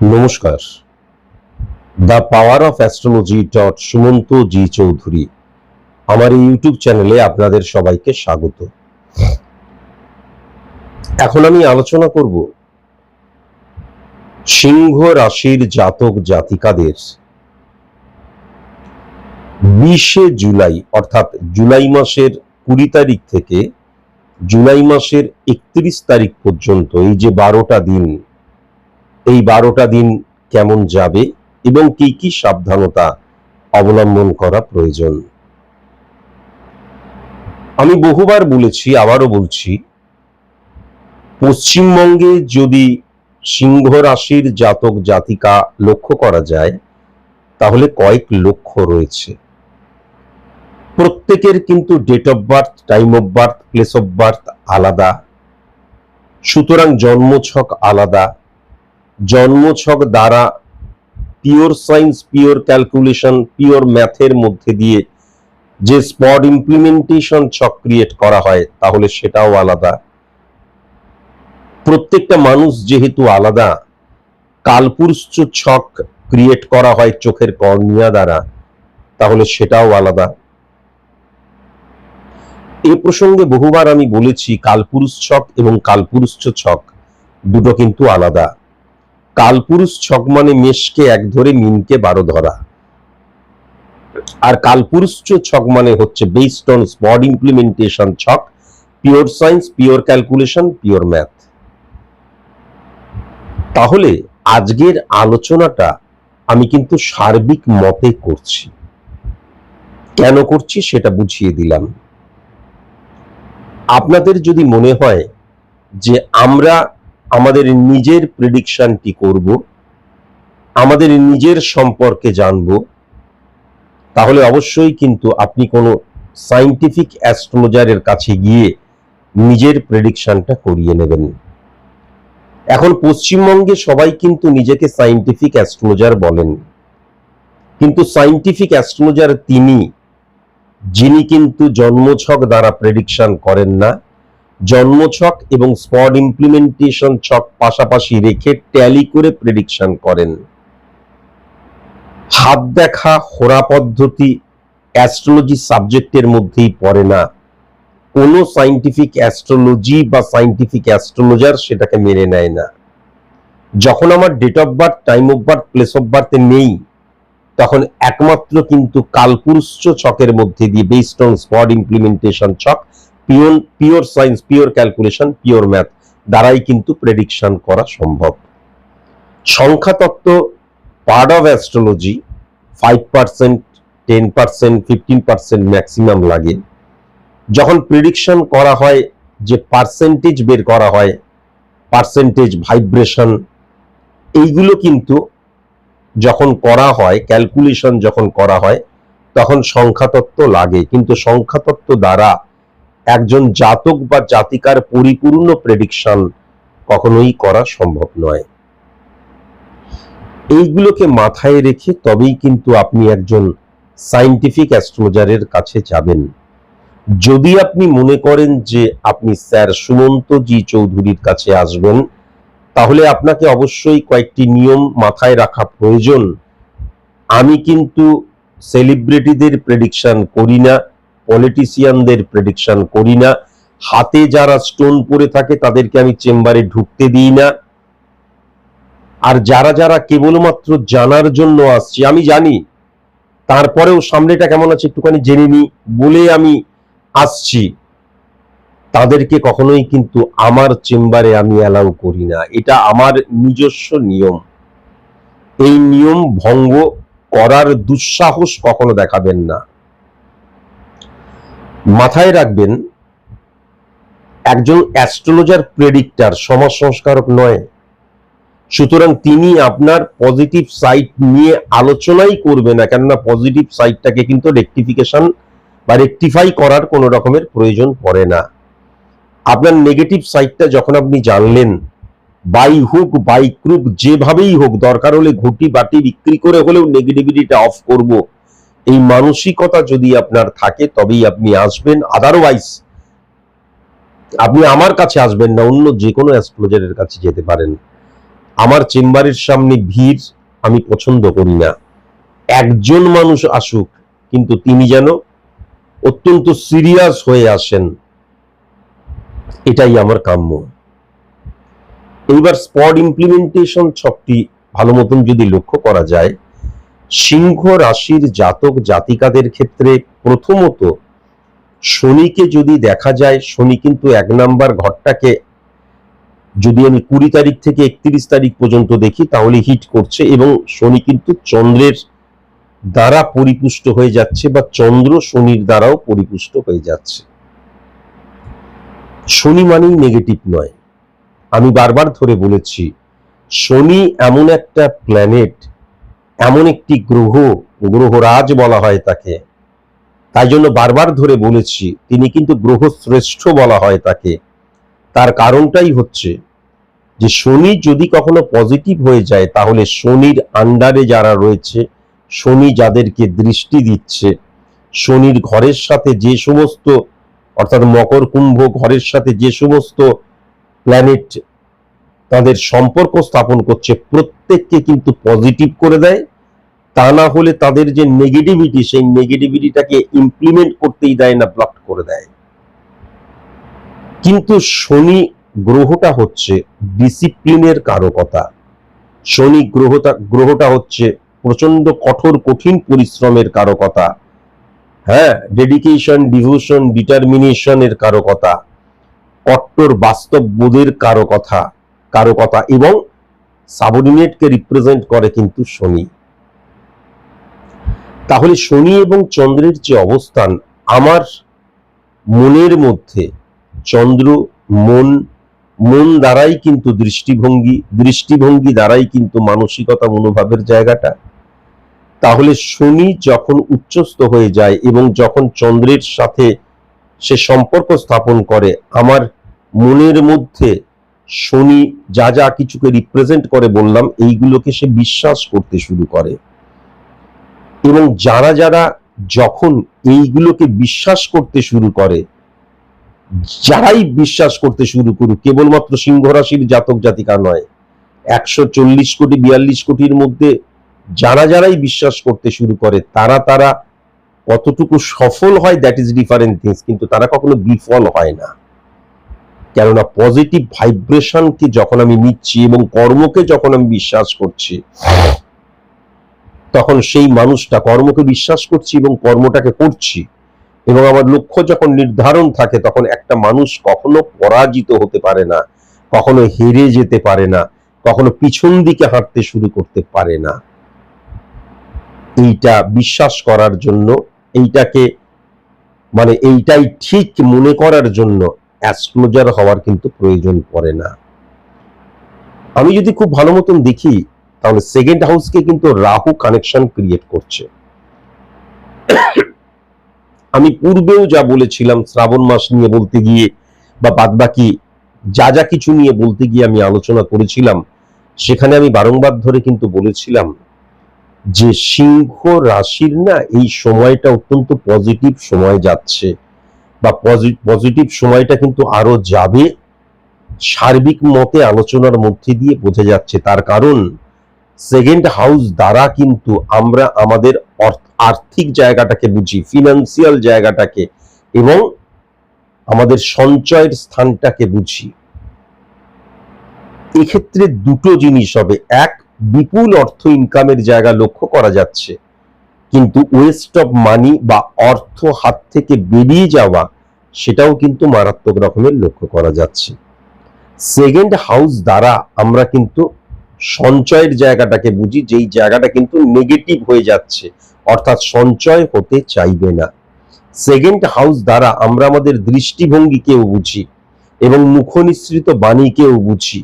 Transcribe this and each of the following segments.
নমস্কার। The power of astrology dot Sumanta G Chowdhury আমার এই ইউটিউব চ্যানেলে আপনাদের সবাইকে স্বাগত। এখন আমি আলোচনা করব সিংহ রাশির জাতক জাতিকাদের বিশে জুলাই অর্থাৎ জুলাই মাসের কুড়ি তারিখ থেকে জুলাই মাসের একত্রিশ তারিখ পর্যন্ত এই যে বারোটা দিন এই বারোটা দিন কেমন যাবে এবং কি কি সাবধানতা অবলম্বন করা প্রয়োজন? আমি বহুবার বলেছি, আবারও বলছি, পশ্চিমবঙ্গে যদি সিংহ রাশির জাতক জাতিকা লক্ষ্য করা যায়, তাহলে কয়েক লক্ষ্য রয়েছে। প্রত্যেকের কিন্তু date of birth time of birth place of birth আলাদা। সুতরাং জন্মছক আলাদা। জন্মছক দ্বারা pure science pure calculation pure ম্যাথের মধ্যে দিয়ে যে স্পট ইমপ্লিমেন্টেশন ছক ক্রিয়েট করা হয়, তাহলে সেটাও আলাদা। প্রত্যেকটা মানুষ যেহেতু আলাদা, কালপুরুষ ছক ক্রিয়েট করা হয় চোখের কর্নিয়া দ্বারা, তাহলে সেটাও আলাদা। এ প্রসঙ্গে বহুবার আমি বলেছি, কালপুরুষ ছক এবং কালপুরুষ ছক দুটো কিন্তু আলাদা। কালপুরুষ ছক মানে মেষকে এক ধরে মিনকে বারো ধরা। আর কালপুরুষ ছক মানে হচ্ছে বেসড অন স্পট ইমপ্লিমেন্টেশন ছক pure science pure calculation pure math তাহলে আজকের আলোচনাটা আমি কিন্তু সার্বিক মতে করছি। কেন করছি সেটা বুঝিয়ে দিলাম। আপনাদের যদি মনে হয় যে আমরা আমাদের নিজের প্রেডিকশনটি করব, আমাদের নিজের সম্পর্কে জানব, তাহলে অবশ্যই কিন্তু আপনি কোনো সাইন্টিফিক অ্যাস্ট্রোলজারের কাছে গিয়ে নিজের প্রেডিকশনটা করিয়ে নেবেন। এখন পশ্চিমবঙ্গে সবাই কিন্তু নিজেকে সাইন্টিফিক অ্যাস্ট্রোলজার বলেন, কিন্তু সাইন্টিফিক অ্যাস্ট্রোলজার তিনি, যিনি কিন্তু জন্মছক দ্বারা প্রেডিকশন করেন না। জন্মছক এবং স্পট ইমপ্লিমেন্টেশন ছক পাশাপাশি রেখে ট্যালি করে প্রেডিকশন করেন। হাত দেখা হোরা পদ্ধতি অ্যাস্ট্রোলজি সাবজেক্টের মধ্যেই পড়ে না। কোনো সাইন্টিফিক অ্যাস্ট্রোলজি বা সাইন্টিফিক অ্যাস্ট্রোলজার সেটাকে মেনে নেয় না। যখন আমার date of birth time of birth place of বার্থে নেই, তখন একমাত্র কিন্তু কালপুরুষ ছকের মধ্যে দিয়ে বেসড অন স্পট ইমপ্লিমেন্টেশন ছক pure pure science pure calculation pure math দ্বারাই কিন্তু প্রেডিকশন করা সম্ভব। সংখ্যাতত্ত্ব part of astrology five percent ten percent fifteen percent maximum লাগে। যখন প্রিডিকশন করা হয় যে পার্সেন্টেজ বের করা হয় পার্সেন্টেজ ভাইব্রেশন এইগুলো কিন্তু যখন করা হয় ক্যালকুলেশন যখন করা হয়, তখন সংখ্যাতত্ত্ব লাগে। কিন্তু সংখ্যাতত্ত্ব দ্বারা একজন জাতক বা জাতিকার পরিপূর্ণ প্রেডিকশন কখনোই করা সম্ভব নয়। এইগুলোকে মাথায় রেখে তবেই কিন্তু আপনি একজন সাইন্টিফিক অ্যাস্ট্রোলজারের কাছে যাবেন। যদি আপনি মনে করেন যে আপনি স্যার সুমন্ত জি চৌধুরীর কাছে আসবেন, তাহলে আপনাকে অবশ্যই কয়েকটি নিয়ম মাথায় রাখা প্রয়োজন। আমি কিন্তু সেলিব্রিটিদের প্রেডিকশন করি না। পলিটিশিয়ানদের প্রেডিকশন করি না। হাতে যারা স্টোন পরে থাকে, তাদেরকে আমি চেম্বারে ঢুকতে দিই না। আর যারা যারা কেবলমাত্র জানার জন্য আসছে, আমি জানি, তারপরেও সামনেটা কেমন আছে একটুখানি জেনে নি, বলে আমি আসছি। তাদেরকে কখনোই কিন্তু আমার চেম্বারে আমি অ্যালাউ করি না। এটা আমার নিজস্ব নিয়ম। এই নিয়ম ভঙ্গ করার দুঃসাহস কখনো দেখাবেন না। মাথায় রাখবেন, একজন অ্যাস্ট্রোলজার প্রেডিক্টর সমাজ সংস্কারক নয়। সুতরাং তিনি আপনার পজিটিভ সাইড নিয়ে আলোচনাই করবে না, কেননা পজিটিভ সাইডটাকে কিন্তু রেকটিফিকেশন বা রেকটিফাই করার কোনো রকমের প্রয়োজন পড়ে না। আপনার নেগেটিভ সাইডটা যখন আপনি জানলেন বাই হোক বাই ক্রুপ যেভাবেই হোক, দরকার হলে ঘুটি বাটি বিক্রি করে হলেও নেগেটিভিটিটা অফ করব। এই মানসিকতা যদি আপনার থাকে, তবেই আপনি আসবেন। আদারওয়াইজ আপনি আমার কাছে আসবেন না, অন্য যে কোনো অ্যাস্ট্রোলজারের কাছে যেতে পারেন। আমার চেম্বারের সামনে ভিড় আমি পছন্দ করি না। একজন মানুষ আসুক, কিন্তু তিনি যেন অত্যন্ত সিরিয়াস হয়ে আসেন, এটাই আমার কাম্য। এইবার স্পট ইমপ্লিমেন্টেশন ছকটি ভালো মতন যদি লক্ষ্য করা যায় সিংহ রাশির জাতক জাতিকাদের ক্ষেত্রে প্রথমত শনিকে যদি দেখা যায়, শনি কিন্তু এক নাম্বার ঘরটাকে যদি আমি কুড়ি তারিখ থেকে একত্রিশ তারিখ পর্যন্ত দেখি, তাহলে হিট করছে এবং শনি কিন্তু চন্দ্রের দ্বারা পরিপুষ্ট হয়ে যাচ্ছে বা চন্দ্র শনির দ্বারাও পরিপুষ্ট হয়ে যাচ্ছে। শনি মানেই নেগেটিভ নয়। আমি বারবার ধরে বলেছি, শনি এমন একটা প্ল্যানেট এমন একটি গ্রহ, গ্রহরাজ বলা হয় তাকে। তাই জন্য বারবার ধরে বলেছি, তিনি কিন্তু গ্রহ শ্রেষ্ঠ বলা হয় তাকে। তার কারণটাই হচ্ছে যে শনি যদি কখনো পজিটিভ হয়ে যায়, তাহলে শনির আন্ডারে যারা রয়েছে, শনি যাদেরকে দৃষ্টি দিচ্ছে, শনির ঘরের সাথে যে সমস্ত, অর্থাৎ মকর কুম্ভ ঘরের সাথে যে সমস্ত প্ল্যানেট তাদের সম্পর্ক স্থাপন করছে, প্রত্যেককে কিন্তু পজিটিভ করে দেয়। তা না হলে তাদের যে নেগেটিভিটি সেই নেগেটিভিটিটাকে ইমপ্লিমেন্ট করতেই দেয় না ব্লক করে দেয়। কিন্তু শনি গ্রহটা হচ্ছে ডিসিপ্লিনের কারকতা। শনি গ্রহটা গ্রহটা হচ্ছে প্রচণ্ড কঠোর, কঠিন পরিশ্রমের কারকতা। হ্যাঁ ডেডিকেশন ডিভোশন ডিটারমিনেশনের কারকতা। কট্টর বাস্তব বোধের কারও কথা কারও কথা এবং সাবঅর্ডিনেটকে রিপ্রেজেন্ট করে কিন্তু শনি। তাহলে শনি এবং চন্দ্রের যে অবস্থান, আমার মনের মধ্যে চন্দ্র, মন মন দ্বারাই কিন্তু দৃষ্টিভঙ্গি দৃষ্টিভঙ্গি দ্বারাই কিন্তু মানসিকতা মনোভাবের জায়গাটা। তাহলে শনি যখন উচ্চস্থ হয়ে যায় এবং যখন চন্দ্রের সাথে সে সম্পর্ক স্থাপন করে, আমার মনের মধ্যে শনি যা যা কিছুকে রিপ্রেজেন্ট করে বললাম, এইগুলোকে সে বিশ্বাস করতে শুরু করে। এবং যারা যারা যখন এইগুলোকে বিশ্বাস করতে শুরু করে, যারাই বিশ্বাস করতে শুরু করুক, কেবলমাত্র সিংহ রাশির জাতক জাতিকা নয়, একশো চল্লিশ কোটি বিয়াল্লিশ কোটির মধ্যে যারা যারাই বিশ্বাস করতে শুরু করে, তারা তারা কতটুকু সফল হয় দ্যাট ইজ ডিফারেন্ট থিংস কিন্তু তারা কখনো বিফল হয় না। কেননা পজিটিভ ভাইব্রেশনকে যখন আমি নিচ্ছি এবং কর্মকে যখন আমি বিশ্বাস করছি, তখন সেই মানুষটা কর্মকে বিশ্বাস করছি এবং কর্মটাকে করছি। এবং আমার লক্ষ্য যখন নির্ধারণ থাকে, তখন একটা মানুষ কখনো পরাজিত হতে পারে না, কখনো হেরে যেতে পারে না, কখনো পিছন দিকে হাঁটতে শুরু করতে পারে না। এইটা বিশ্বাস করার জন্য, এইটাকে মানে এইটাই ঠিক মনে করার জন্য অ্যাস্ট্রোলজার হওয়ার কিন্তু প্রয়োজন পড়ে না। আমি যদি খুব ভালো মতন দেখি, তাহলে সেকেন্ড হাউসকে কিন্তু রাহু কানেকশন ক্রিয়েট করছে। আমি পূর্বেও যা বলেছিলাম, শ্রাবণ মাস নিয়ে বলতে গিয়ে বা বাদবাকি যা যা কিছু নিয়ে বলতে গিয়ে আমি আলোচনা করেছিলাম, সেখানে আমি বারংবার ধরে কিন্তু বলেছিলাম যে সিংহ রাশির না এই সময়টা অত্যন্ত পজিটিভ সময় যাচ্ছে। বা পজিটিভ সময়টা কিন্তু আরও যাবে। সার্বিক মতে আলোচনার মধ্যে দিয়ে বোঝা যাচ্ছে তার কারণ সেকেন্ড হাউস দ্বারা কিন্তু আমরা আমাদের আর্থিক জায়গাটাকে বুঝি ফিনান্সিয়াল জায়গাটাকে এবং আমাদের সঞ্চয়ের স্থানটাকে বুঝি। এক্ষেত্রে দুটো জিনিস হবে। এক, বিপুল অর্থ ইনকামের জায়গা লক্ষ্য করা যাচ্ছে। কিন্তু ওয়েস্ট অফ মানি বা অর্থ হাত থেকে বেরিয়ে যাওয়া সেটাও কিন্তু মারাত্মক রকমের লক্ষ্য করা যাচ্ছে। সেকেন্ড হাউস দ্বারা আমরা কিন্তু সঞ্চয়ের জায়গাটাকে বুঝি, যেই জায়গাটা কিন্তু নেগেটিভ হয়ে যাচ্ছে, অর্থাৎ সঞ্চয় হতে চাইবে না। সেকেন্ড হাউস দ্বারা আমরা আমাদের দৃষ্টিভঙ্গিকেও বুঝি এবং মুখনিসৃত বাণীকেও বুঝি।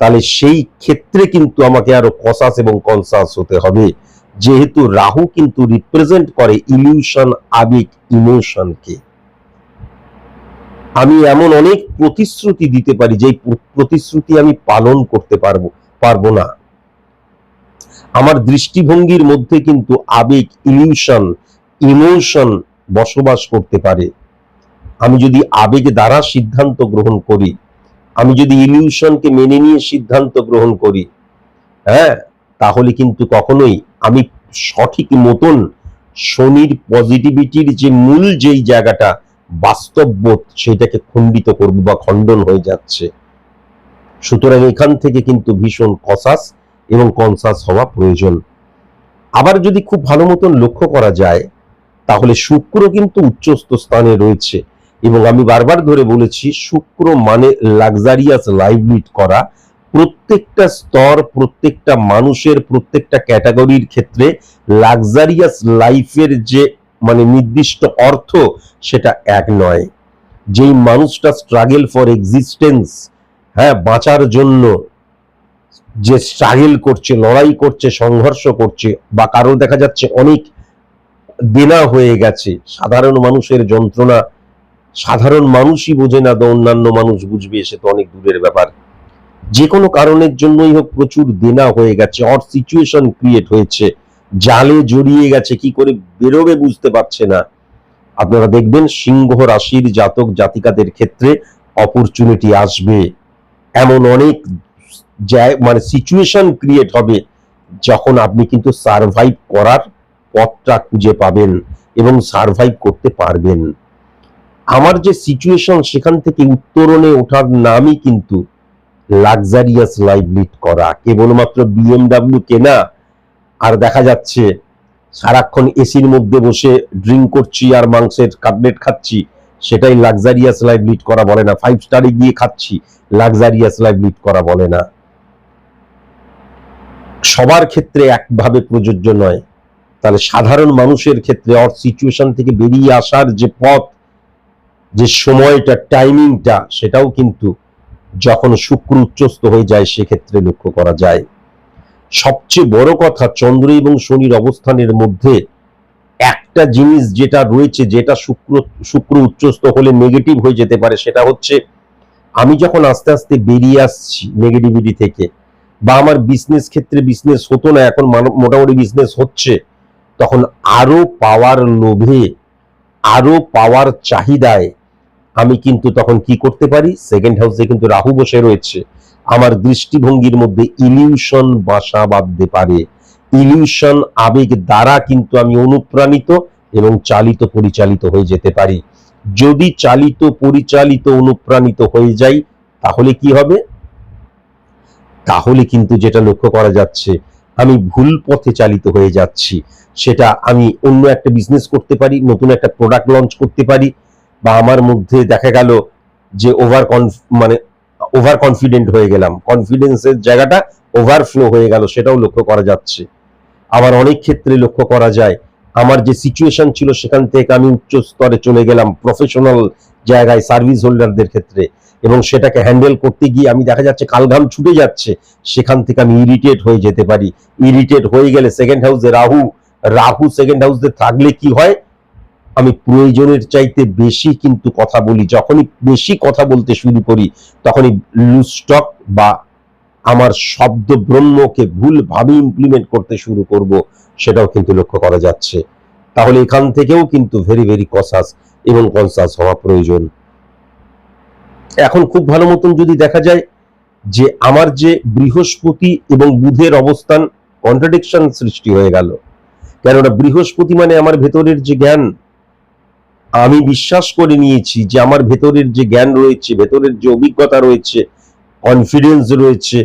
তাহলে সেই ক্ষেত্রে কিন্তু আমাকে আরও কসাস এবং কনসাস হতে হবে। যেহেতু রাহু কিন্তু রিপ্রেজেন্ট করে ইলিউশন আবেগ ইমোশনকে আমি এমন অনেক প্রতিশ্রুতি দিতে পারি যে প্রতিশ্রুতি আমি পালন করতে পারব পারব না। আমার দৃষ্টিভঙ্গির মধ্যে কিন্তু আবেগ ইলিউশন ইমোশন বসবাস করতে পারে। আমি যদি আবেগ দ্বারা সিদ্ধান্ত গ্রহণ করি, আমি যদি ইলিউশনকে মেনে নিয়ে সিদ্ধান্ত গ্রহণ করি হ্যাঁ তাহলে কিন্তু কখনোই আমি সঠিক মতন শনির পজিটিভিটির যে মূল যেই জায়গাটা বাস্তববোধ সেটাকে খণ্ডিত করবে বা খণ্ডন হয়ে যাচ্ছে। সুতরাং এখান থেকে কিন্তু ভীষণ কসাস এবং কনসাস হওয়া প্রয়োজন। আবার যদি খুব ভালো মতন লক্ষ্য করা যায়, তাহলে শুক্র কিন্তু উচ্চস্থ স্থানে রয়েছে এবং আমি বারবার ধরে বলেছি, শুক্র মানে লাক্সারিয়াস লাইফ লিড করা। প্রত্যেকটা স্তর, প্রত্যেকটা মানুষের প্রত্যেকটা ক্যাটাগরির ক্ষেত্রে লাক্সারিয়াস লাইফের যে মানে নির্দিষ্ট অর্থ সেটা এক নয়। যেই মানুষটা স্ট্রাগল ফর এক্সিস্টেন্স হ্যাঁ বাঁচার জন্য যে স্ট্রাগল করছে, লড়াই করছে, সংঘর্ষ করছে বা কারও দেখা যাচ্ছে অনেক দেনা হয়ে গেছে, সাধারণ মানুষের যন্ত্রণা, সাধারণ মানুষই বোঝে না তো অন্যান্য মানুষ বুঝবে, সে তো অনেক দূরের ব্যাপার। যে কোনো কারণের জন্যই হোক প্রচুর দেনা হয়ে গেছে অর সিচুয়েশন ক্রিয়েট হয়েছে। জালে জড়িয়ে গেছে, কি করে বেরোবে বুঝতে পারছে না। আপনারা দেখবেন সিংহ রাশির জাতক জাতিকাদের ক্ষেত্রে অপরচুনিটি আসবে। এমন অনেক মানে সিচুয়েশন ক্রিয়েট হবে, যখন আপনি কিন্তু সারভাইভ করার পথটা খুঁজে পাবেন এবং সারভাইভ করতে পারবেন। আমার যে সিচুয়েশন সেখান থেকে উত্তরণে ওঠার নামই কিন্তু লাক্সারিয়াস লাইফ লিড করা। কেবলমাত্র বিএমডাব্লিউ কেনা আর দেখা যাচ্ছে সারাক্ষণ এসির মধ্যে বসে ড্রিঙ্ক করছি আর মাংসের কাটলেট খাচ্ছি, সেটাই লাক্সারিয়াস লাইফ লিড করা বলে না। ফাইভ স্টারে গিয়ে খাচ্ছি লাক্সারিয়াস লাইফ লিড করা বলে না। সবার ক্ষেত্রে একভাবে প্রযোজ্য নয়। তাহলে সাধারণ মানুষের ক্ষেত্রে অর সিচুয়েশন থেকে বেরিয়ে আসার যে পথ, যে সময়টা টাইমিংটা সেটাও কিন্তু যখন শুক্র উচ্চস্থ হয়ে যায়, সেক্ষেত্রে লক্ষ্য করা যায়। সবচেয়ে বড় কথা চন্দ্র এবং শনির অবস্থানের মধ্যে একটা জিনিস যেটা রয়েছে, যেটা শুক্র শুক্র উচ্চস্থ হলে নেগেটিভ হয়ে যেতে পারে, সেটা হচ্ছে আমি যখন আস্তে আস্তে বেরিয়ে আসছি নেগেটিভিটি থেকে বা আমার বিজনেস ক্ষেত্রে বিজনেস হতো না, এখন মোটামুটি বিজনেস হচ্ছে, তখন আরও পাওয়ার লোভে, আরও পাওয়ার চাহিদায় আমি কিন্তু তখন কি করতে পারি? সেকেন্ড হাউসে কিন্তু রাহু বসে রয়েছে। আমার দৃষ্টিভঙ্গির মধ্যে ইলিউশন বাসা বাঁধতে পারে। ইলিউশন আবেগ দ্বারা কিন্তু আমি অনুপ্রাণিত এবং চালিত পরিচালিত হয়ে যেতে পারি। যদি চালিত, পরিচালিত, অনুপ্রাণিত হয়ে যাই, তাহলে কি হবে? তাহলে কিন্তু যেটা লক্ষ্য করা যাচ্ছে, আমি ভুল পথে চালিত হয়ে যাচ্ছি। সেটা আমি অন্য একটা বিজনেস করতে পারি, নতুন একটা প্রোডাক্ট লঞ্চ করতে পারি বা আমার মধ্যে দেখা গেল যে ওভার মানে ওভার কনফিডেন্ট হয়ে গেলাম। কনফিডেন্সের জায়গাটা ওভারফ্লো হয়ে গেল, সেটাও লক্ষ্য করা যাচ্ছে। আবার অনেক ক্ষেত্রে লক্ষ্য করা যায়, আমার যে সিচুয়েশন ছিল সেখান থেকে আমি উচ্চ স্তরে চলে গেলাম প্রফেশনাল জায়গায় সার্ভিস হোল্ডারদের ক্ষেত্রে। এবং সেটাকে হ্যান্ডেল করতে গিয়ে আমি দেখা যাচ্ছে কালঘাম ছুটে যাচ্ছে, সেখান থেকে আমি ইরিটেট হয়ে যেতে পারি। ইরিটেট হয়ে গেলে সেকেন্ড হাউসে রাহু রাহু সেকেন্ড হাউসে থাকলে কি হয়? আমি প্রয়োজনের চাইতে বেশি কিন্তু কথা বলি। যখনই বেশি কথা বলতে শুরু করি, তখনই লুস্টক বা আমার শব্দ ব্রহ্মকে ভুলভাবে ইমপ্লিমেন্ট করতে শুরু করব, সেটাও কিন্তু লক্ষ্য করা যাচ্ছে। তাহলে এখান থেকেও কিন্তু ভেরি ভেরি কসাস এবং কনসাস হওয়া প্রয়োজন। এখন খুব ভালো মতন যদি দেখা যায় যে আমার যে বৃহস্পতি এবং বুধের অবস্থান কন্ট্রাডিকশন সৃষ্টি হয়ে গেল। কেননা বৃহস্পতি মানে আমার ভেতরের যে জ্ঞান আমি বিশ্বাস করে নিয়েছি যে আমার ভেতরের যে জ্ঞান রয়েছে, ভেতরের যে অভিজ্ঞতা রয়েছে কনফিডেন্স রয়েছে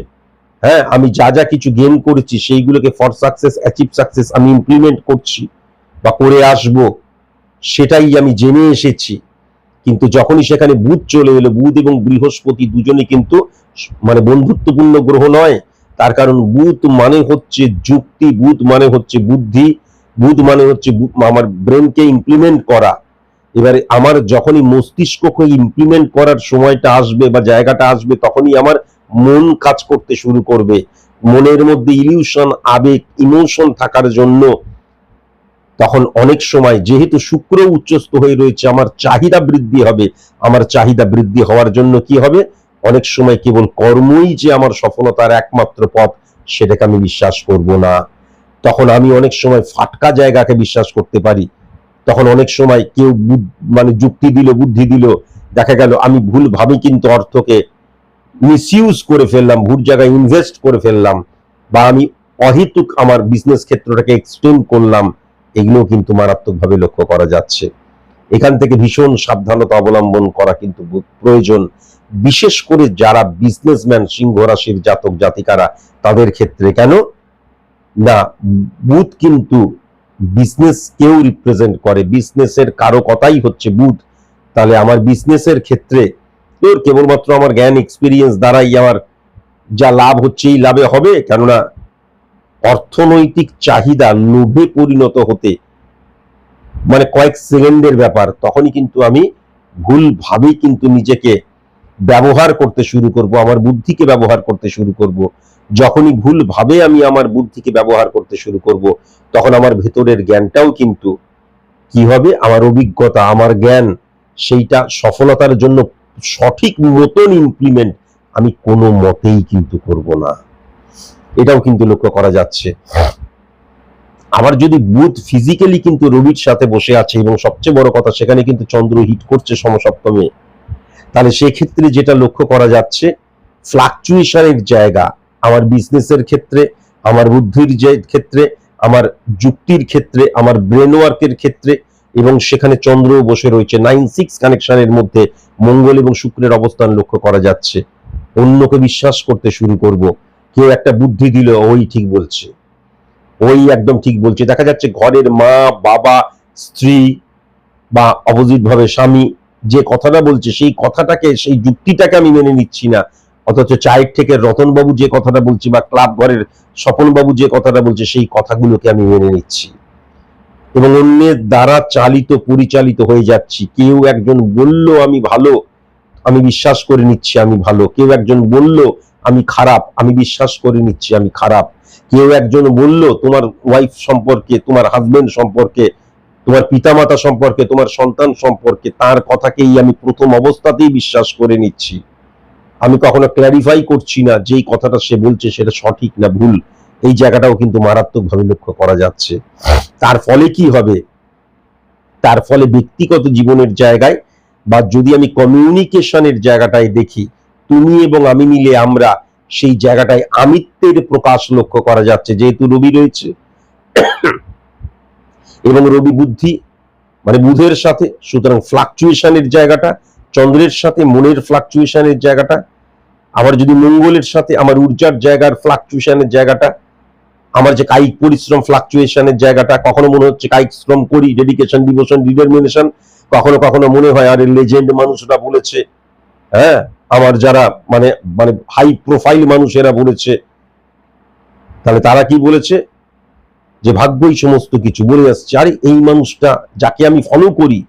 হ্যাঁ আমি যা যা কিছু গেম করেছি, সেইগুলোকে ফর সাকসেস অ্যাচিভ সাকসেস আমি ইমপ্লিমেন্ট করছি বা করে আসব, সেটাই আমি জেনে এসেছি। কিন্তু যখনই সেখানে বুধ চলে এলো, বুধ এবং বৃহস্পতি দুজনে কিন্তু মানে বন্ধুত্বপূর্ণ গ্রহ নয়। তার কারণ বুধ মানে হচ্ছে যুক্তি, বুধ মানে হচ্ছে বুদ্ধি, বুধ মানে হচ্ছে আমার ব্রেনকে ইমপ্লিমেন্ট করা। এবারে আমার যখনই মস্তিষ্ককে ইমপ্লিমেন্ট করার সময়টা আসবে বা জায়গাটা আসবে, তখনই আমার মন কাজ করতে শুরু করবে। মনের মধ্যে ইলিউশন আবেগ ইমোশন থাকার জন্য তখন অনেক সময়, যেহেতু শুক্র উচ্চস্থ হয়ে রয়েছে, আমার চাহিদা বৃদ্ধি হবে। আমার চাহিদা বৃদ্ধি হওয়ার জন্য কি হবে? অনেক সময় কেবল কর্মই যে আমার সফলতার একমাত্র পথ, সেটাকে আমি বিশ্বাস করব না। তখন আমি অনেক সময় ফাটকা জায়গাকে বিশ্বাস করতে পারি। তখন অনেক সময় কেউ মানে যুক্তি দিল, বুদ্ধি দিল, দেখা গেল আমি ভুলভাবে কিন্তু অর্থকে মিসইউজ করে ফেললাম, ভুল জায়গায় ইনভেস্ট করে ফেললাম বা আমি অহেতুক আমার বিজনেস ক্ষেত্রটাকে এক্সটেন্ড করলাম এগুলো কিন্তু মারাত্মকভাবে লক্ষ্য করা যাচ্ছে। এখান থেকে ভীষণ সাবধানতা অবলম্বন করা কিন্তু প্রয়োজন। বিশেষ করে যারা বিজনেসম্যান সিংহ রাশির জাতক জাতিকারা তাদের ক্ষেত্রে কেন? না, বুধ কিন্তু বিজনেস কেউ রিপ্রেজেন্ট করে বিজনেসের কারও কথাই হচ্ছে বুধ তাহলে আমার বিজনেসের ক্ষেত্রে তোর কেবলমাত্র আমার জ্ঞান এক্সপিরিয়েন্স দ্বারাই আমার যা লাভ হচ্ছে, এই লাভে হবে। কেননা অর্থনৈতিক চাহিদা লোভে পরিণত হতে মানে কয়েক সেকেন্ডের ব্যাপার, তখনই কিন্তু আমি ভুলভাবেই কিন্তু নিজেকে ব্যবহার করতে শুরু করব, আমার বুদ্ধিকে ব্যবহার করতে শুরু করব। যখনই ভুলভাবে আমি আমার বুদ্ধিকে ব্যবহার করতে শুরু করব, তখন আমার ভেতরের জ্ঞানটাও কিন্তু কি হবে? আমার অভিজ্ঞতা, আমার জ্ঞান, সেইটা সফলতার জন্য সঠিক মতন ইমপ্লিমেন্ট আমি কোনো মতেই কিন্তু করব না। এটাও কিন্তু লক্ষ্য করা যাচ্ছে। আবার যদি বুধ ফিজিক্যালি কিন্তু রবির সাথে বসে আছে এবং সবচেয়ে বড় কথা, সেখানে কিন্তু চন্দ্র হিট করছে সমসপ্তমে, তাহলে সেক্ষেত্রে যেটা লক্ষ্য করা যাচ্ছে ফ্লাকচুয়েশনের জায়গা আমার বিজনেসের ক্ষেত্রে, আমার বুদ্ধির যে ক্ষেত্রে, আমার যুক্তির ক্ষেত্রে, আমার ব্রেন ওয়ার্কের ক্ষেত্রে এবং সেখানে চন্দ্র বসে রয়েছে নাইন সিক্স কানেকশনের মধ্যে মঙ্গল এবং শুক্রের অবস্থান লক্ষ্য করা যাচ্ছে। অন্যকে বিশ্বাস করতে শুরু করব। কেউ একটা বুদ্ধি দিল, ওই ঠিক বলছে। ওই একদম ঠিক বলছে। দেখা যাচ্ছে ঘরের মা, বাবা, স্ত্রী বা অপোজিট ভাবে স্বামী যে কথাটা বলছে, সেই কথাটাকে, সেই যুক্তিটাকে আমি মেনে নিচ্ছি না। অথচ চায়ের থেকে রতনবাবু যে কথাটা বলছি বা ক্লাব ঘরের স্বপনবাবু যে কথাটা বলছে, সেই কথাগুলোকে আমি মেনে নিচ্ছি। এবং অন্যের দ্বারা চালিত, পরিচালিত হয়ে যাচ্ছি। কেউ একজন বলল, আমি ভালো, আমি বিশ্বাস করে নিচ্ছি, আমি ভালো। কেউ একজন বলল, আমি খারাপ, আমি বিশ্বাস করে নিচ্ছি, আমি খারাপ। কেউ একজন বলল, তোমার ওয়াইফ সম্পর্কে, তোমার হাজবেন্ড সম্পর্কে, তোমার পিতামাতা সম্পর্কে, তোমার সন্তান সম্পর্কে, তার কথাকেই আমি প্রথম অবস্থাতেই বিশ্বাস করে নিচ্ছি। আমি কখনো ক্ল্যারিফাই করছি না যেই কথাটা সে বলছে সেটা সঠিক না ভুল। এই জায়গাটাও কিন্তু মারাত্মকভাবে লক্ষ্য করা যাচ্ছে। তার ফলে কি হবে? তার ফলে ব্যক্তিগত জীবনের জায়গায় বা যদি আমি কমিউনিকেশনের জায়গাটায় দেখি, তুমি এবং আমি মিলে আমরা সেই জায়গাটায় আমিত্বের প্রকাশ লক্ষ্য করা যাচ্ছে, যেহেতু রবি রয়েছে। এবং রবি বুদ্ধি মানে বুধের সাথে, সুতরাং ফ্লাকচুয়েশনের জায়গাটা চন্দ্রের সাথে মনের ফ্লাকচুয়েশনের জায়গাটা, আবার যদি মঙ্গলের সাথে আমার ঊর্জার জায়গার ফ্লাকচুয়েশনের জায়গাটা, আমার যে কায়িক পরিশ্রম ফ্লাকচুয়েশনের জায়গাটা, কখনো মনে হচ্ছে কায়িক শ্রম করি ডেডিকেশন ডিভোশন ডিটারমিনেশন কখনো কখনো মনে হয়, আরে লেজেন্ড মানুষরা বলেছে হ্যাঁ আমার যারা মানে মানে হাই প্রোফাইল মানুষেরা বলেছে, তাহলে তারা কি বলেছে? যে ভাগ্যই সমস্ত কিছু বলে আসছে। আরে এই মানুষটা যাকে আমি ফলো করি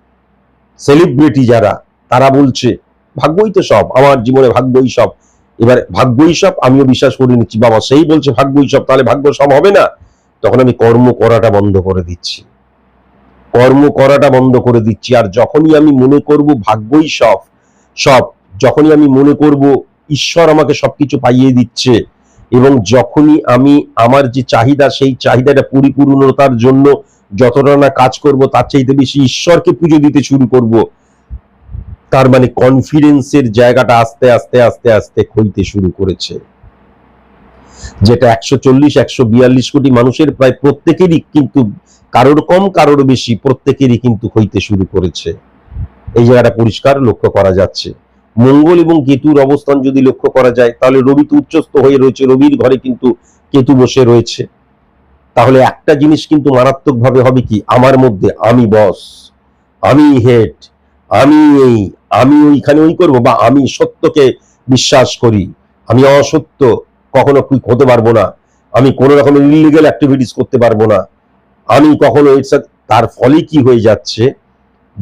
সেলিব্রিটি যারা তারা বলছে, ভাগ্যই তো সব, আমার জীবনে ভাগ্যই সব। এবার, ভাগ্যই সব? আমিও বিশ্বাস করে নিচ্ছি বাবা, সেই বলছে ভাগ্যই সব, তাহলে ভাগ্য সব হবে না? তখন আমি কর্ম করাটা বন্ধ করে দিচ্ছি। কর্ম করাটা বন্ধ করে দিচ্ছি, আর যখনই আমি মনে করব ভাগ্যই সব সব, যখনই আমি মনে করব ঈশ্বর আমাকে সবকিছু পাইয়ে দিচ্ছে, এবং যখনই আমি আমার যে চাহিদা, সেই চাহিদাটা পরিপূর্ণতার জন্য যতটা না কাজ করব, তার চাইতে বেশি ঈশ্বরকে পুজো দিতে শুরু করব তার মানে কনফিডেন্সের জায়গাটা আস্তে আস্তে আস্তে আস্তে ক্ষইতে শুরু করেছে। যেটা একশো চল্লিশ কোটি মানুষের প্রায় প্রত্যেকেরই কিন্তু কারোর কম, কারোর বেশি, প্রত্যেকেরই কিন্তু হইতে শুরু করেছে। এই জায়গাটা পরিষ্কার লক্ষ্য করা যাচ্ছে। মঙ্গল এবং কেতুর অবস্থান যদি লক্ষ্য করা যায়, তাহলে রবি তো উচ্চস্ত হয়ে রয়েছে, রবির ঘরে কিন্তু কেতু বসে রয়েছে। তাহলে একটা জিনিস কিন্তু মারাত্মকভাবে হবে কি? আমার মধ্যে আমি বস, আমি হেড আমি এই, আমি ওইখানে ওই করব বা আমি সত্যকে বিশ্বাস করি। আমি অসত্য কখনো হতে পারব না। আমি কোনো রকমের ইলিগেল অ্যাক্টিভিটিস করতে পারব না। আমি কখনো এর সাথে, তার ফলে কি হয়ে যাচ্ছে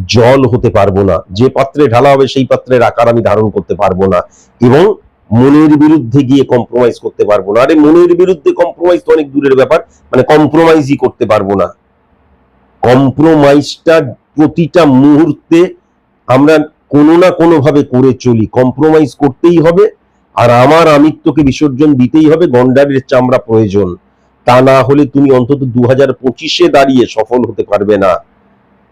জল হতে পারব না। যে পাত্রে ঢালা হবে সেই পাত্রের আকার আমি ধারণ করতে পারব না। এবং মনের বিরুদ্ধে গিয়ে কম্প্রোমাইজ করতে পারব না। আরে মনের বিরুদ্ধে কম্প্রোমাইজ তো অনেক দূরের ব্যাপার। মানে কম্প্রোমাইজই করতে পারব না। কম্প্রোমাইজটা প্রতিটা মুহূর্তে আমরা কোনো না কোনো ভাবে করে চলি। কম্প্রোমাইজ করতেই হবে আর আমার আমিত্বকে বিসর্জন দিতেই হবে, গন্ডারের চামড়া প্রয়োজন। তা না হলে তুমি অন্তত দু হাজার পঁচিশে দাঁড়িয়ে সফল হতে পারবে না।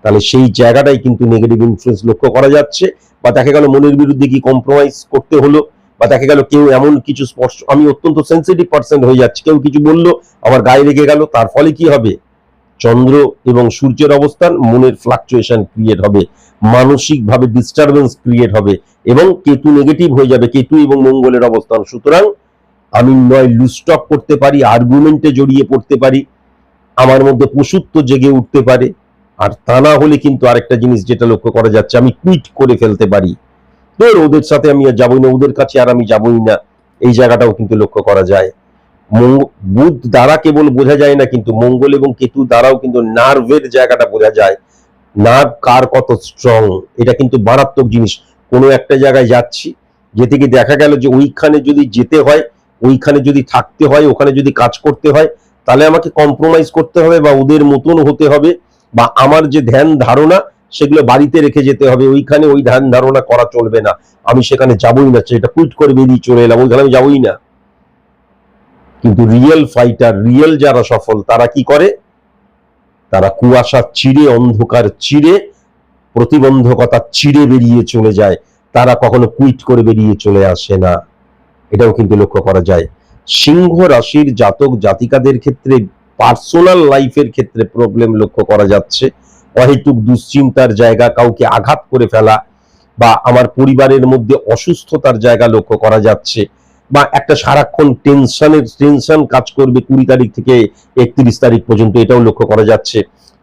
তাহলে সেই জায়গাটাই কিন্তু নেগেটিভ ইনফ্লুয়েন্স লক্ষ্য করা যাচ্ছে বা দেখা গেল মনের বিরুদ্ধে কি কম্প্রোমাইজ করতে হলো বা বা দেখা গেল কেউ এমন কিছু স্পর্শ আমি অত্যন্ত সেন্সিটিভ পার্সন হয়ে যাচ্ছি। কেউ কিছু বলল, আমার গায়ে লেগে গেল, তার ফলে কি হবে? চন্দ্র এবং সূর্যের অবস্থান, মনের ফ্লাকচুয়েশন ক্রিয়েট হবে, মানসিকভাবে ডিস্টারবেন্স ক্রিয়েট হবে এবং কেতু নেগেটিভ হয়ে যাবে, কেতু এবং মঙ্গলের অবস্থান। সুতরাং আমি নয় লুস্টক করতে পারি আর্গুমেন্টে জড়িয়ে পড়তে পারি, আমার মধ্যে পশুত্ব জেগে উঠতে পারে, আর তা না হলে কিন্তু আরেকটা জিনিস যেটা লক্ষ্য করা যাচ্ছে, আমি কুইট করে ফেলতে পারি। তোর ওদের সাথে আমি আর যাবই না, ওদের কাছে আর আমি যাবই না, এই জায়গাটাও কিন্তু লক্ষ্য করা যায়। বুধ দ্বারা কেবল বোঝা যায় না, কিন্তু মঙ্গল এবং কেতু দ্বারাও কিন্তু নার্ভের জায়গাটা বোঝা যায়। নার্ভ কার কত স্ট্রং এটা কিন্তু মারাত্মক জিনিস। কোনো একটা জায়গায় যাচ্ছি যেতে গিয়ে দেখা গেল যে ওইখানে যদি যেতে হয়, ওইখানে যদি থাকতে হয়, ওখানে যদি কাজ করতে হয়, তাহলে আমাকে কম্প্রোমাইজ করতে হবে বা ওদের মতন হতে হবে বা আমার যে ধ্যান ধারণা, সেগুলো বাড়িতে রেখে যেতে হবে। ওইখানে ওই ধ্যান ধারণা করা চলবে না। আমি সেখানে যাবই না, সেটা কুইট করে বেরিয়ে চলে এলাম। ওইখানে আমি যাবই না। কিন্তু রিয়েল ফাইটার রিয়েল যারা সফল, তারা কি করে? তারা কুয়াশা চিড়ে অন্ধকার চিড়ে প্রতিবন্ধকতা চিড়ে বেরিয়ে চলে যায়। তারা কখনো কুইট করে বেরিয়ে চলে আসে না। এটাও কিন্তু লক্ষ্য করা যায়। সিংহ রাশির জাতক জাতিকাদের ক্ষেত্রে পার্সোনাল লাইফের ক্ষেত্রে প্রবলেম লক্ষ্য করা যাচ্ছে। অহেতুক দুশ্চিন্তার জায়গা কাউকে আঘাত করে ফেলা বা আমার পরিবারের মধ্যে অসুস্থতার জায়গা লক্ষ্য করা যাচ্ছে। বা একটা সারাক্ষণ টেনশনের টেনশন কাজ করবে কুড়ি তারিখ থেকে একত্রিশ তারিখ পর্যন্ত, এটাও লক্ষ্য করা যাচ্ছে।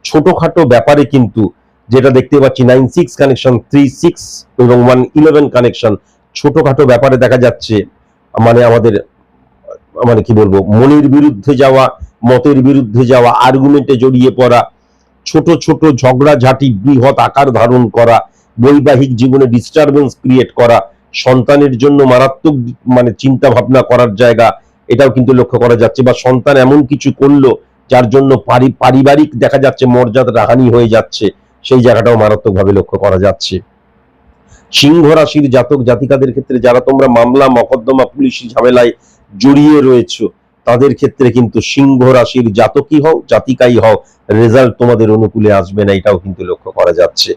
ছোটখাটো ব্যাপারে কিন্তু, যেটা দেখতে পাচ্ছি nine six connection three six এবং ওয়ান ইলেভেন কানেকশন ছোটখাটো ব্যাপারে দেখা যাচ্ছে মানে আমাদের মানে কি বলব, মনের বিরুদ্ধে যাওয়া, মতের বিরুদ্ধে যাওয়া আর্গুমেন্টে জড়িয়ে পড়া, ছোট ছোট ঝগড়াঝাটি, বৃহৎ আকার ধারণ করা, বৈবাহিক জীবনে ডিস্টারবেন্স ক্রিয়েট করা সন্তানের জন্য মারাত্মক মানে চিন্তা ভাবনা করার জায়গা এটাও কিন্তু লক্ষ্য করা যাচ্ছে বা সন্তান এমন কিছু করল যার জন্য পারি- পারিবারিক দেখা যাচ্ছে মর্যাদাটা হানি হয়ে যাচ্ছে, সেই জায়গাটাও মারাত্মকভাবে লক্ষ্য করা যাচ্ছে। সিংহ রাশির জাতক জাতিকাদের ক্ষেত্রে যারা তোমরা মামলা, মকদ্দমা, পুলিশি ঝামেলায় জড়িয়ে রয়েছো, তাদের ক্ষেত্রে কিন্তু সিংহ রাশির জাতকই হও, জাতিকাই হও রেজাল্ট তোমাদের অনুকূলে আসবে না, এটাও কিন্তু লক্ষ্য করা যাচ্ছে।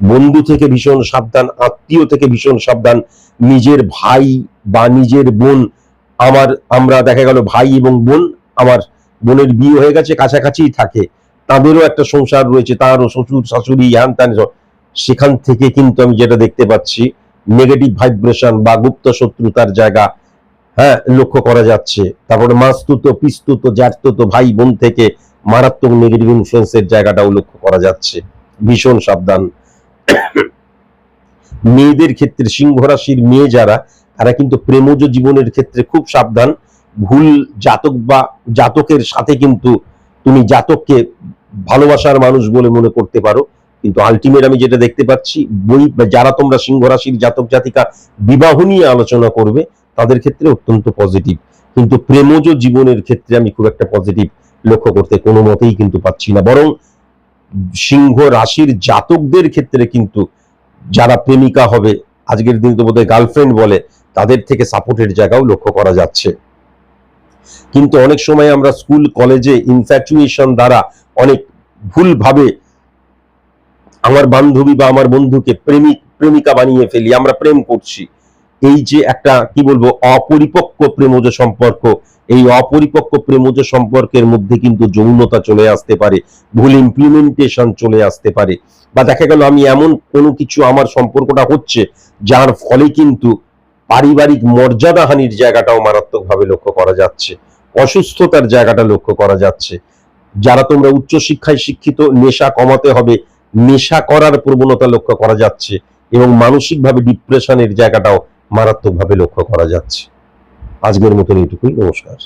বন্ধু থেকে ভীষণ সাবধান, আত্মীয় থেকে ভীষণ সাবধান। নিজের ভাই বা নিজের বোন, আমার, আমরা দেখা গেল ভাই এবং বোন, আমার বোনের বিয়ে হয়ে গেছে, কাছাকাছিই থাকে। তাদেরও একটা সংসার রয়েছে, তারও শ্বশুর, শাশুড়ি হ্যান ত্যান সেখান থেকে কিন্তু আমি যেটা দেখতে পাচ্ছি নেগেটিভ ভাইব্রেশন বা গুপ্ত শত্রুতার জায়গা হ্যাঁ লক্ষ্য করা যাচ্ছে। তারপরে মাস্তুত, পিস্তুত, জ্যাঠতুত ভাই, বোন থেকে মারাত্মক নেগেটিভ ইনফ্লুয়েন্সের জায়গাটাও লক্ষ্য করা যাচ্ছে। ভীষণ সাবধান। মেয়েদের ক্ষেত্রে সিংহ রাশির মেয়ে যারা, তারা কিন্তু প্রেমজ জীবনের ক্ষেত্রে খুব সাবধান। ভুল জাতক বা জাতকের সাথে কিন্তু তুমি জাতককে ভালোবাসার মানুষ বলে মনে করতে পারো। কিন্তু আলটিমেট আমি যেটা দেখতে পাচ্ছি, বই যারা তোমরা সিংহ রাশির জাতক জাতিকা, বিবাহ নিয়ে আলোচনা করবে, তাদের ক্ষেত্রে অত্যন্ত পজিটিভ কিন্তু প্রেমজ জীবনের ক্ষেত্রে আমি খুব একটা পজিটিভ লক্ষ্য করতে কোনো মতেই কিন্তু পাচ্ছি না। বরং সিংহ রাশির জাতকদের ক্ষেত্রে কিন্তু যারা প্রেমিকা হবে, আজকের দিন তো বোধহয় গার্লফ্রেন্ড বলে, তাদের থেকে সাপোর্টের জায়গাও লক্ষ্য করা যাচ্ছে। কিন্তু অনেক সময় আমরা স্কুল কলেজে ইনফ্যাচুয়েশন দ্বারা অনেক ভুলভাবে আমার বান্ধবী বা আমার বন্ধুকে প্রেমিক, প্রেমিকা বানিয়ে ফেলি, আমরা প্রেম করছি। এই যে একটা, কি বলব, অপরিপক্ক প্রেমজ সম্পর্ক, এই অপরিপক্ক প্রেমজ সম্পর্কের মধ্যে কিন্তু যৌনতা চলে আসতে পারে, ভুল ইমপ্লিমেন্টেশন চলে আসতে পারে। বা দেখা গেল আমি এমন কোনো কিছু আমার সম্পর্কটা হচ্ছে, যার ফলে কিন্তু পারিবারিক মর্যাদা হানির জায়গাটাও মারাত্মকভাবে লক্ষ্য করা যাচ্ছে, অসুস্থতার জায়গাটা লক্ষ্য করা যাচ্ছে। যারা তোমরা উচ্চশিক্ষায় শিক্ষিত, নেশা কমাতে হবে, নেশা করার প্রবণতা লক্ষ্য করা যাচ্ছে এবং মানসিকভাবে ডিপ্রেশনের জায়গাটাও মারাত্মকভাবে লক্ষ্য করা যাচ্ছে। আজকের মতন এইটুকুই নমস্কার।